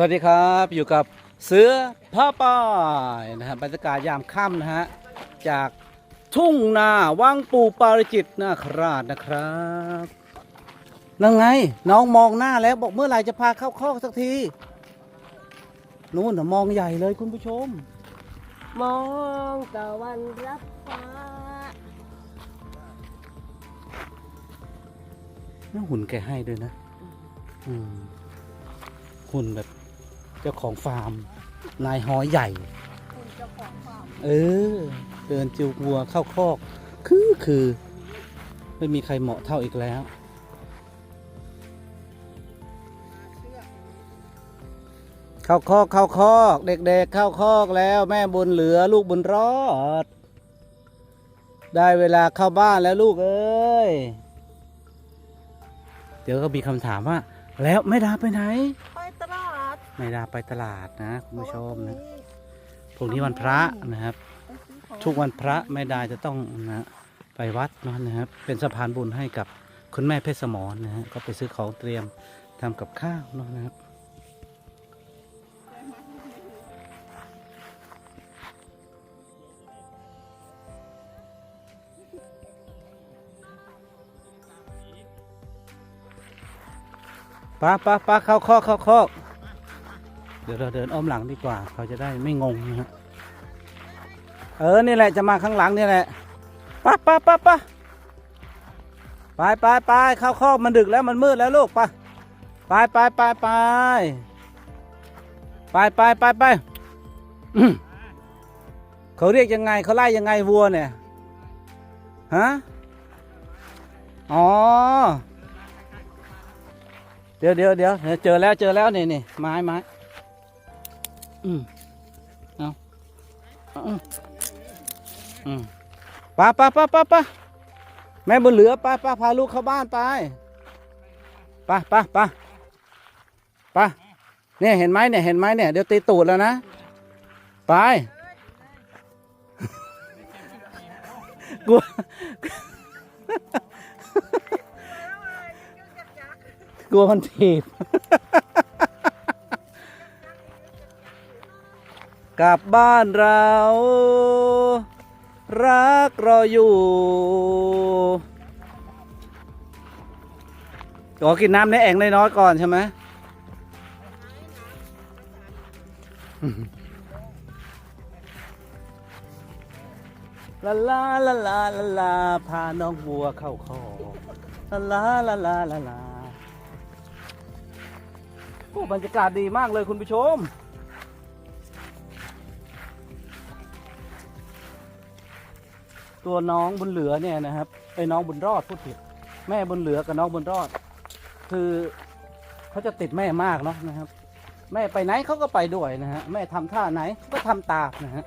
สวัสดีครับอยู่กับเสือผ้าป้ายนะฮะบรรยากาศยามค่ำนะฮะจากทุ่งนาวังปูปาริจิตนาคราชนะครับนั่งไง น้องมองหน้าแล้วบอกเมื่อไหร่จะพาเข้าคอกสักทีนู่นน่ะมองใหญ่เลยคุณผู้ชม มองตะวันรับฟ้านี่หุ่นแกให้ด้วยนะ อืมหุ่นแบบ เจ้าของฟาร์ม นายหอยใหญ่คุณเจ้าของฟาร์มเออ เดินจิววัวเข้าคอก คือคือ ไม่มีใครเหมาะเท่าอีกแล้ว เข้าคอกเข้าคอก เด็กๆเข้าคอกแล้วแม่บุญเหลือลูกบุญรอด ได้เวลาเข้าบ้านแล้วลูกเอ้ย เดี๋ยวก็มีคำถามว่า แล้วแม่ดาไปไหน ไป ตลาดแม่ดาไปตลาดนะคุณผู้ชมนะพรุ่งนี้วันพระนะครับ ทุกวันพระแม่ดาจะต้องนะไปวัดเนาะนะครับ เป็นสะพานบุญให้กับคุณแม่เพชรสมรนะฮะก็ไปซื้อของเตรียมทำกับข้าวเนาะนะครับปะปะปะเข้าคอกเข้าคอกเดี๋ยวเราเดินอ้อมหลังดีกว่า เขาจะได้ไม่งงนะฮะเออนี่แหละจะมาข้างหลังนี่แหละปะปะปะปะไปไปไปเข้าคอกมันดึกแล้วมันมืดแล้วลูกไปไปไปไปไปไปไปไปไปเขาเรียกยังไงเขาไล่ยังไงวัวเนี่ยฮะอ๋อเดี๋ยวเดี๋ยวเดี๋ยวเจอแล้วเจอแล้วนี่นี่ไม้ไม้ อืมเอาอืมอืมไป้าป้าป้าป้าป้าแม่บุญเหลือไป้าป้าพาลูกเข้าบ้านไปไป้าป้าป้าป้าเนี่ยเห็นไหมเนี่ยเห็นไหมเนี่ยเดี๋ยวตีตูดแล้วนะ ไปกลัวกลัวมันถีบ กลับบ้านเรา รักรออยู่ขอกินน้ำในแอ่งน้อยๆก่อนใช่ไหมลาลาลาลาลาลาพาน้องวัวเข้าคอลาลาลาลาลาลาโอ้บรรยากาศดีมากเลยคุณผู้ชม ตัวน้องบุญเหลือเนี่ยนะครับไอ้น้องบุญรอดพูดผิด แม่บุญเหลือกับน้องบุญรอด คือเขาจะติดแม่มากเนาะนะครับ แม่ไปไหนเขาก็ไปด้วยนะฮะแม่ทำท่าไหนก็ทำตามนะฮะ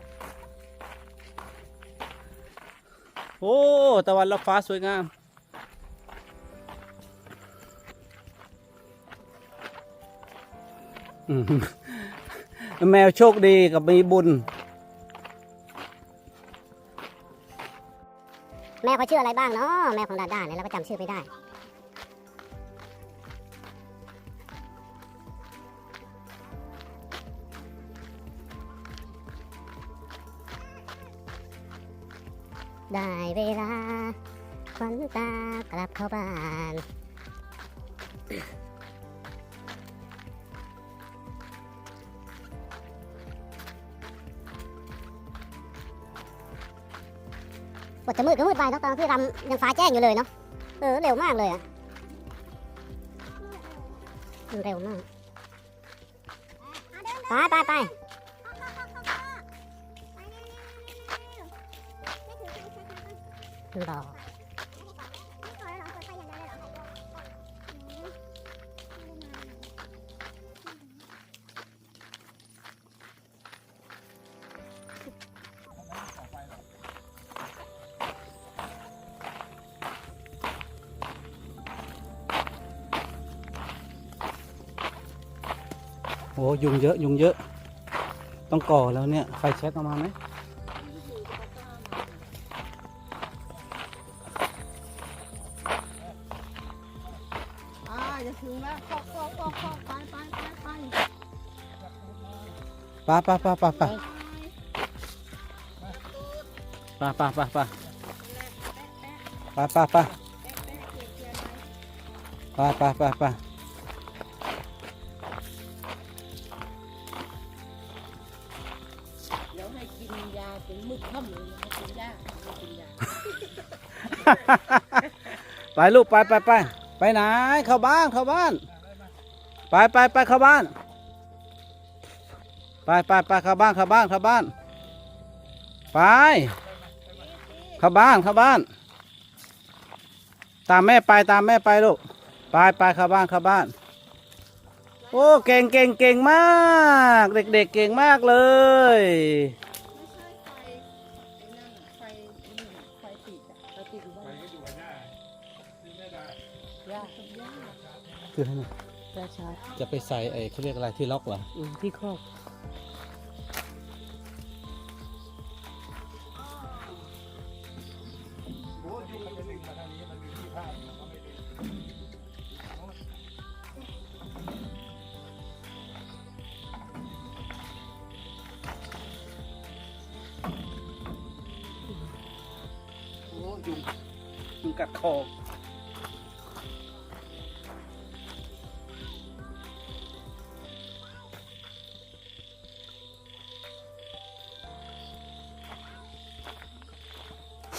โอ้ตะวันรับฟ้าสวยงามอืมแมวโชคดีกับมีบุญ เขาชื่ออะไรบ้างเนาะแมวของดาด้าเนี่ยเราก็จำชื่อไม่ได้ ได้เวลาขวัญตากลับเข้าบ้าน กว่าจะมืดก็มืดไปเนาะตอนที่รำยังฟ้าแจ้งอยู่เลยเนาะเออเร็วมากเลยอะมันเร็วมากไปไปไปรอ อ้ยุงเยอะยุงเยอะ ต้องก่อแล้วเนี่ย ไฟแช็กเอามาไหมอ่าจะถึงแล้วคอกคอกคอกคอกไปไปไปไปไปไปไปไปไปไปไปไปไปไปไปไปไปไปไปเถึงมืดค่ำเลยนะกินยาไม่กินยาไปลูกไปไปไปไปไหนเข้าบ้านเข้าบ้าน ไปไปไปเข้าบ้าน ไปไปไปเข้าบ้านเข้าบ้านเข้าบ้าน ไป เข้าบ้านเข้าบ้าน ตามแม่ไปตามแม่ไปลูกไปไปเข้าบ้านเข้าบ้าน โอ้เก่งเก่งเก่งมาก เด็ก ๆ เก่งมากเลย ยากับยาคือให้หน่อยยาชาจะไปใส่ไอ้เขาเรียกอะไรที่ล็อกเหรออืมที่ครอบโอ้ยุงยุงกัดคอ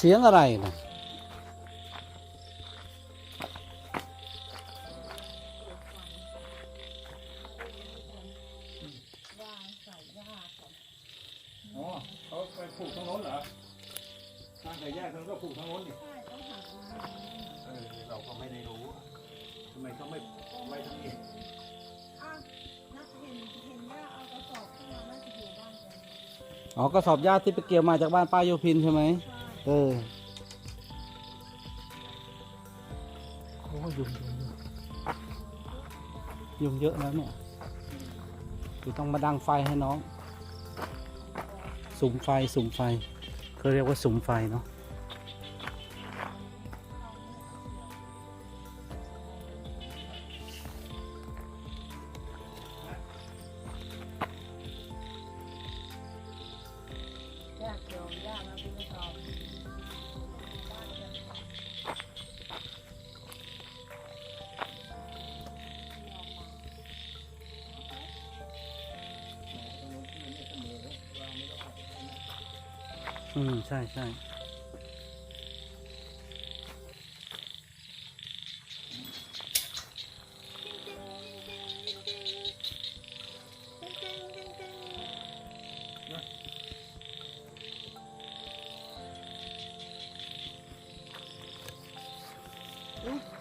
สียงอะไรนะอ๋อเขาไปปลูกทางโน้นเหรอทางไก่ย่างเขาก็ปลูกทางโน้นดิเออเราก็ไม่ได้รู้อะทำไมเขาไม่ไว้ทั้งนี้อ๋อกระสอบหญ้าที่ไปเกี่ยวมาจากบ้านป้าโยพินใช่ไหม เออโอ้ยุงยุงยุงยุงเยอะแล้วเนี่ยคือต้องมาดังไฟให้น้อง สุมไฟ สุมไฟเขาเรียกว่าสุมไฟเนาะากเยวยากนะคุณผู้ชมอืม ใช่ใช่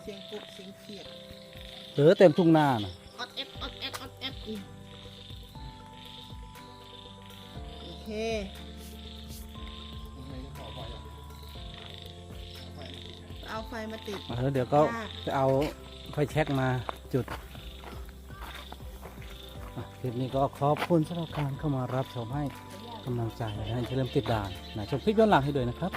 เสียงกบเสียงเขียดเออเต็มทุ่งนาน่ะออดแอดออดแอดออดแอดอีกโอเคเอาไฟมาติดเออเดี๋ยวก็ยากจะเอาไฟแช็กมาจุดอะคลิปนี้ก็ขอบคุณสำหรับการเข้ามารับชมให้กำลังใจให้เฉลิมติดด่านนะชมคลิปย้อนหลังให้ด้วยนะครับ